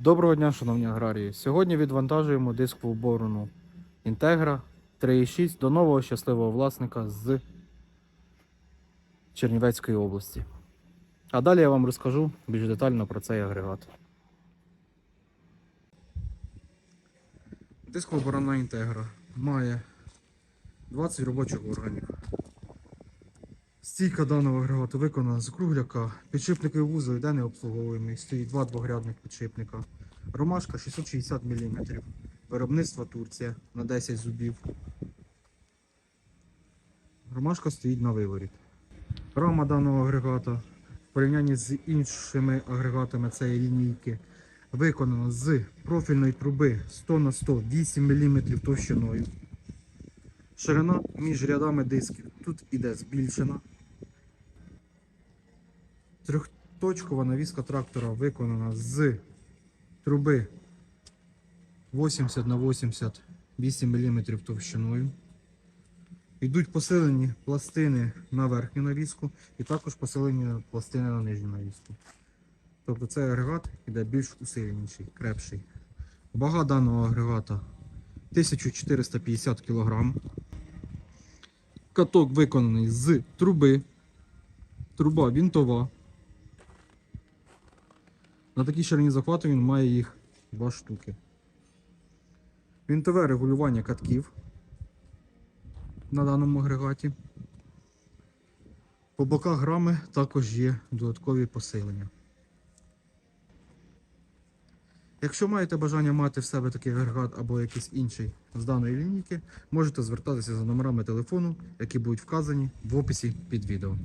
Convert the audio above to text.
Доброго дня, шановні аграрії. Сьогодні відвантажуємо дискову борону Integra 3.6 до нового щасливого власника з Чернівецької області. А далі я вам розкажу більш детально про цей агрегат. Дискова борона Integra має 20 робочих органів. Стійка даного агрегату виконана з кругляка. Підшипниковий вузол йде не обслуговуємий. Стоїть два двогрядних підшипника. Ромашка 660 мм. Виробництво Турція на 10 зубів. Ромашка стоїть на виворіт. Рама даного агрегата в порівнянні з іншими агрегатами цієї лінійки виконана з профільної труби 100 на 100 8 мм товщиною. Ширина між рядами дисків тут іде збільшена. Трьохточкова навіска трактора виконана з труби 80 на 80 8 мм товщиною. Йдуть посилені пластини на верхню навіску і також посилені пластини на нижню навіску. Тобто цей агрегат іде більш усиленіший, крепший. Вага даного агрегата 1450 кг. Каток виконаний з труби. Труба вінтова. На такій ширині захвату він має їх два штуки. Вінтове регулювання катків на даному агрегаті. По боках грами також є додаткові посилення. Якщо маєте бажання мати в себе такий агрегат або якийсь інший з даної лінійки, можете звертатися за номерами телефону, які будуть вказані в описі під відео.